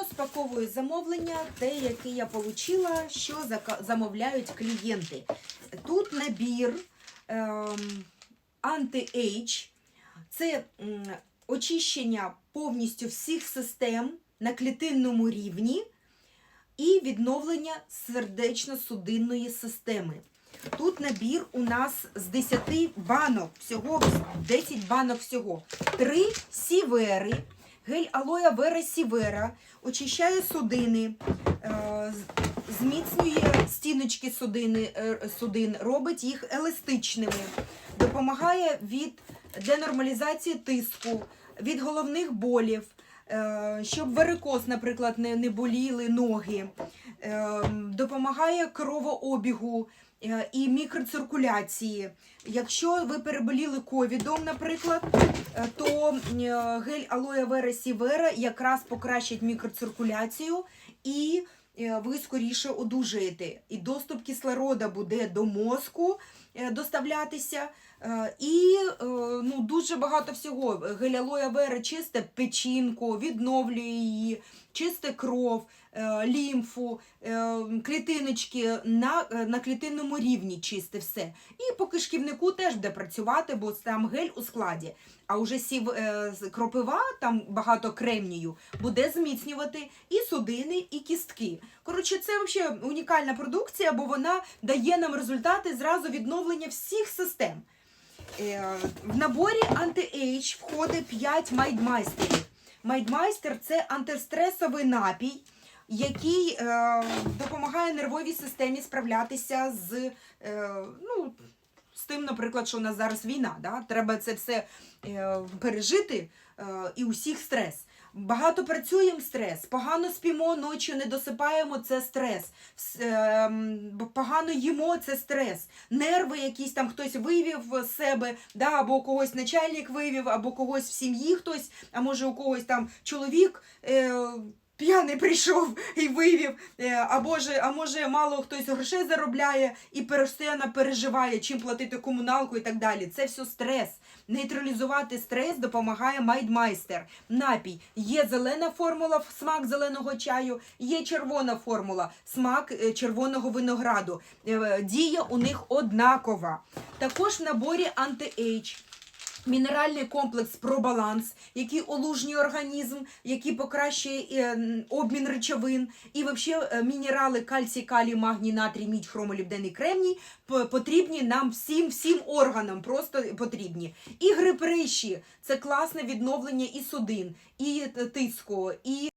Розпаковую замовлення, те, яке я отримала, що замовляють клієнти. Тут набір ем, Anti-Age. Це очищення повністю всіх систем на клітинному рівні і відновлення сердечно-судинної системи. Тут набір у нас з 10 банок, всього 10 банок всього. Три сівери, гель алоя вера сівера, очищає судини, е, зміцнює стіночки судини, е, судин, робить їх еластичними, допомагає від денормалізації тиску, від головних болів, щоб варикоз, наприклад, не, не боліли ноги, е, допомагає кровообігу е, і мікроциркуляції. Якщо ви переболіли ковідом, наприклад, е, то е, гель алоє вера сівера якраз покращить мікроциркуляцію і е, ви скоріше одужаєте. І доступ кислорода буде до мозку е, доставлятися. Е, І е, ну, дуже багато всього. Гель алоє вера чисте печінку, відновлює її, чисте кров, е, лімфу, е, клітиночки на, е, на клітинному рівні чисте все. І по кишківнику теж буде працювати, бо там гель у складі. А уже сів е, кропива, там багато кремнію, буде зміцнювати і судини, і кістки. Коротше, це взагалі унікальна продукція, бо вона дає нам результати зразу відновлення всіх систем. Е, В наборі Anti-Age входить 5 майдмайстерів. Майдмайстер це антистресовий напій, який е, допомагає нервовій системі справлятися з, е, ну, з тим, наприклад, що у нас зараз війна. Да? Треба це все е, пережити е, і усіх стрес. Багато працюємо стрес, погано спімо ночі, не досипаємо це стрес. Ем, Погано їмо це стрес. Нерви якісь там хтось вивів з себе, да, або когось начальник вивів, або когось в сім'ї хтось, а може у когось там чоловік. Е, П'яний прийшов і вивів, е, або ж, а може мало хтось грошей заробляє і постійно переживає, чим платити комуналку і так далі. Це все стрес. Нейтралізувати стрес допомагає Майдмайстер. Напій. Є зелена формула, смак зеленого чаю, є червона формула, смак е, червоного винограду. Е, Дія у них однакова. Також в наборі Anti-Age. Мінеральний комплекс Пробаланс, який олужнює організм, який покращує е, обмін речовин, і взагалі мінерали кальцій, калій, магній, натрій, мідь, хромолібденний кремній потрібні нам всім, всім органам, просто потрібні. І гриприші це класне відновлення і судин, і е, тиску, і